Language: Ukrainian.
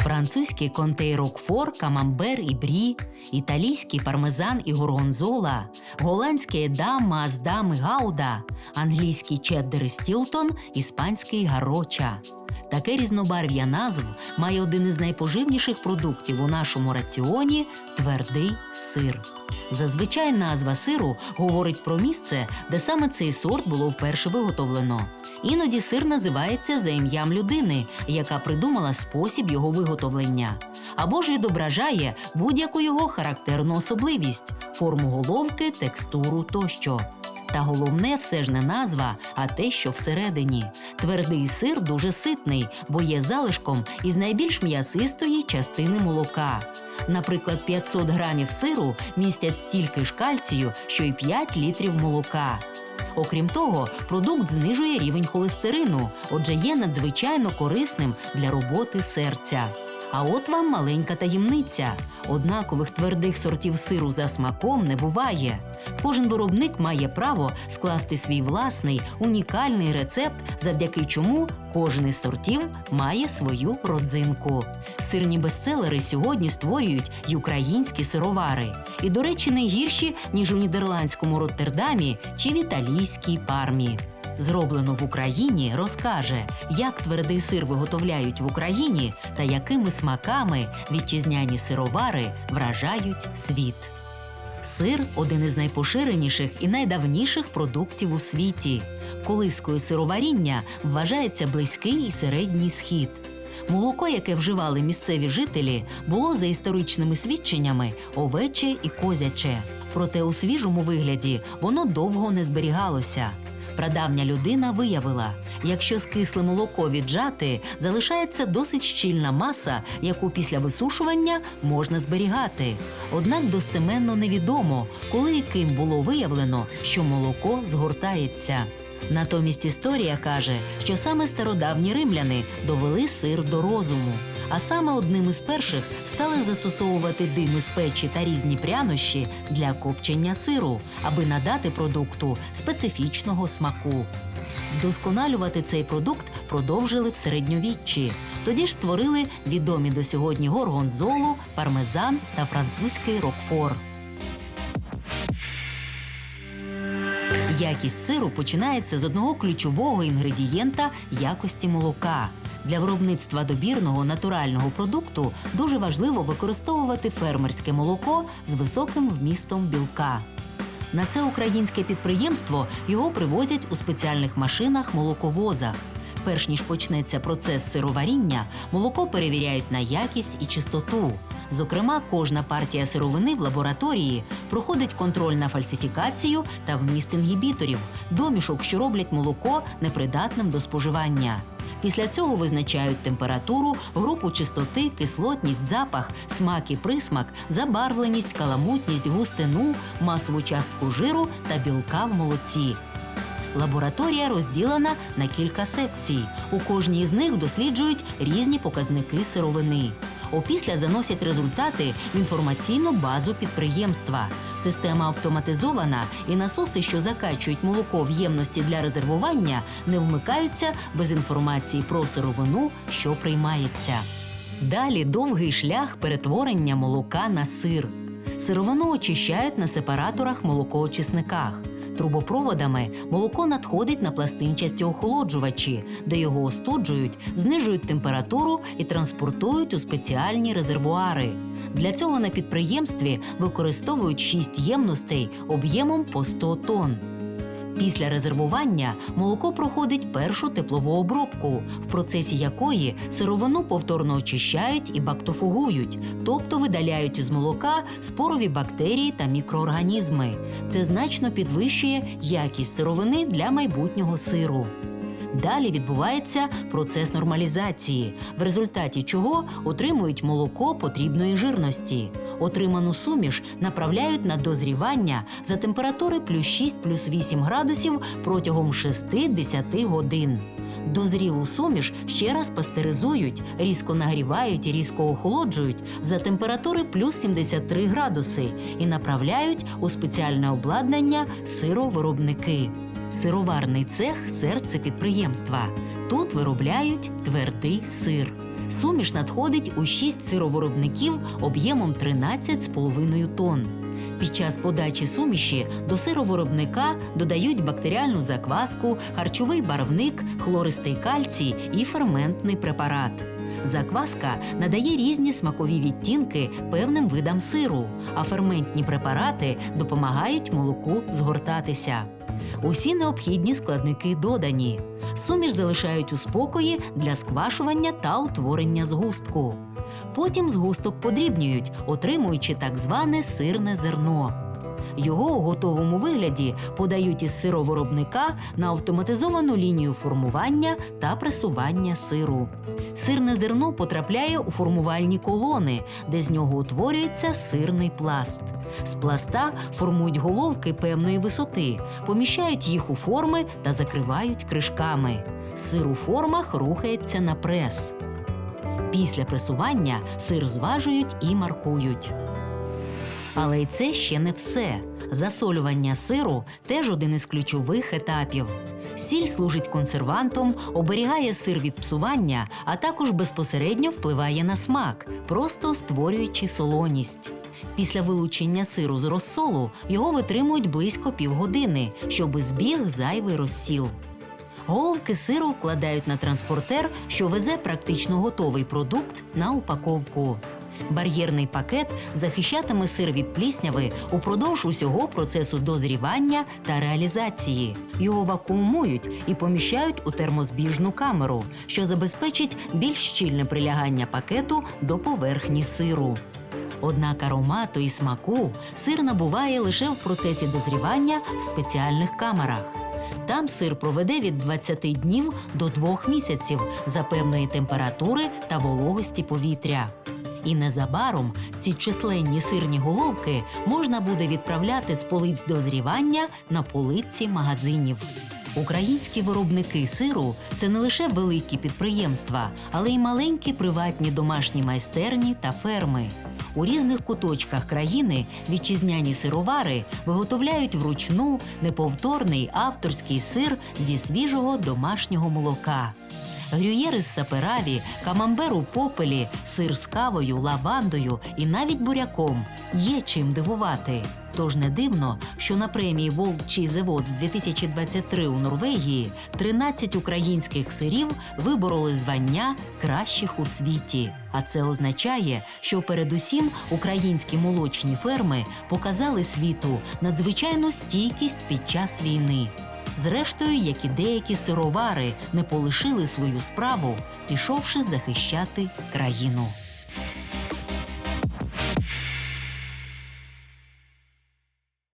французький контей Рокфор, камамбер і брі, італійський пармезан і горгонзола, голландський едам, з і гауда, англійський чеддер і стілтон, іспанський гароча. Таке різнобарв'я назв має один із найпоживніших продуктів у нашому раціоні твердий сир. Зазвичай назва сиру говорить про місце, де саме цей сорт було вперше виготовлено. Іноді сир називається за ім'ям людини, яка придумала спосіб його виготовлення, або ж відображає будь-яку його характерну особливість форму головки, текстуру тощо. Та головне все ж не назва, а те, що всередині. Твердий сир дуже ситний, бо є залишком із найбільш м'ясистої частини молока. Наприклад, 500 грамів сиру містять стільки ж кальцію, що й 5 літрів молока. Окрім того, продукт знижує рівень холестерину, отже, є надзвичайно корисним для роботи серця. А от вам маленька таємниця: однакових твердих сортів сиру за смаком не буває. Кожен виробник має право скласти свій власний унікальний рецепт, завдяки чому кожен із сортів має свою родзинку. Сирні бестселери сьогодні створюють й українські сировари, і, до речі, не гірші ніж у нідерландському Роттердамі чи в італійській пармі. Зроблено в Україні розкаже, як твердий сир виготовляють в Україні та якими смаками вітчизняні сировари вражають світ. Сир один із найпоширеніших і найдавніших продуктів у світі. Колискою сироваріння вважається близький і середній схід. Молоко, яке вживали місцеві жителі, було за історичними свідченнями овече і козяче. Проте у свіжому вигляді воно довго не зберігалося. Прадавня людина виявила, якщо скисле молоко віджати, залишається досить щільна маса, яку після висушування можна зберігати. Однак достеменно невідомо, коли і ким було виявлено, що молоко згортається. Натомість історія каже, що саме стародавні римляни довели сир до розуму, а саме одним із перших стали застосовувати дим із печі та різні прянощі для копчення сиру, аби надати продукту специфічного смаку. Вдосконалювати цей продукт продовжили в середньовіччі. Тоді ж створили відомі до сьогодні горгонзолу, пармезан та французький рокфор. Якість сиру починається з одного ключового інгредієнта якості молока. Для виробництва добірного натурального продукту дуже важливо використовувати фермерське молоко з високим вмістом білка. На це українське підприємство його привозять у спеціальних машинах молоковозах. Перш ніж почнеться процес сироваріння, молоко перевіряють на якість і чистоту. Зокрема, кожна партія сировини в лабораторії проходить контроль на фальсифікацію та вміст інгібіторів, домішок, що роблять молоко непридатним до споживання. Після цього визначають температуру, групу чистоти, кислотність, запах, смак і присмак, забарвленість, каламутність, густину, масову частку жиру та білка в молоці. Лабораторія розділена на кілька секцій. У кожній з них досліджують різні показники сировини. Опісля заносять результати в інформаційну базу підприємства. Система автоматизована, і насоси, що закачують молоко в ємності для резервування, не вмикаються без інформації про сировину, що приймається. Далі довгий шлях перетворення молока на сир. Сировину очищають на сепараторах молокоочисниках. Трубопроводами молоко надходить на пластинчасті охолоджувачі, де його остуджують, знижують температуру і транспортують у спеціальні резервуари. Для цього на підприємстві використовують 6 ємностей об'ємом по 100 тонн. Після резервування молоко проходить першу теплову обробку, в процесі якої сировину повторно очищають і бактофугують, тобто видаляють із молока спорові бактерії та мікроорганізми. Це значно підвищує якість сировини для майбутнього сиру. Далі відбувається процес нормалізації, в результаті чого отримують молоко потрібної жирності. Отриману суміш направляють на дозрівання за температури плюс 6 плюс 8 градусів протягом 6-10 годин. Дозрілу суміш ще раз пастеризують, різко нагрівають і різко охолоджують за температури плюс 73 градуси і направляють у спеціальне обладнання сировиробники. Сироварний цех серце підприємства. Тут виробляють твердий сир. Суміш надходить у 6 сировиробників об'ємом 13,5 тонн. Під час подачі суміші до сировиробника додають бактеріальну закваску, харчовий барвник, хлористий кальцій і ферментний препарат. Закваска надає різні смакові відтінки певним видам сиру, а ферментні препарати допомагають молоку згортатися. Усі необхідні складники додані. Суміш залишають у спокої для сквашування та утворення згустку. Потім згусток подрібнюють, отримуючи так зване сирне зерно. Його у готовому вигляді подають із сировиробника на автоматизовану лінію формування та пресування сиру. Сирне зерно потрапляє у формувальні колони, де з нього утворюється сирний пласт. З пласта формують головки певної висоти, поміщають їх у форми та закривають кришками. Сир у формах рухається на прес. Після пресування сир зважують і маркують. Але й це ще не все. Засолювання сиру теж один із ключових етапів. Сіль служить консервантом, оберігає сир від псування, а також безпосередньо впливає на смак, просто створюючи солоність. Після вилучення сиру з розсолу його витримують близько півгодини, щоб збіг зайвий розсіл. Головки сиру вкладають на транспортер, що везе практично готовий продукт на упаковку. Бар'єрний пакет захищатиме сир від плісняви упродовж усього процесу дозрівання та реалізації. Його вакуумують і поміщають у термозбіжну камеру, що забезпечить більш щільне прилягання пакету до поверхні сиру. Однак аромату і смаку сир набуває лише в процесі дозрівання в спеціальних камерах. Там сир проведе від 20 днів до 2 місяців за певної температури та вологості повітря. І незабаром ці численні сирні головки можна буде відправляти з полиць дозрівання на полиці магазинів. Українські виробники сиру це не лише великі підприємства, але й маленькі приватні домашні майстерні та ферми. У різних куточках країни вітчизняні сировари виготовляють вручну неповторний авторський сир зі свіжого домашнього молока. Грюєри з сапераві, камамбер у попелі, сир з кавою, лавандою і навіть буряком є чим дивувати. Тож не дивно, що на премії World Cheese Awards 2023 у Норвегії 13 українських сирів вибороли звання кращих у світі. А це означає, що передусім українські молочні ферми показали світу надзвичайну стійкість під час війни. Зрештою, як і деякі сировари не полишили свою справу, пішовши захищати країну.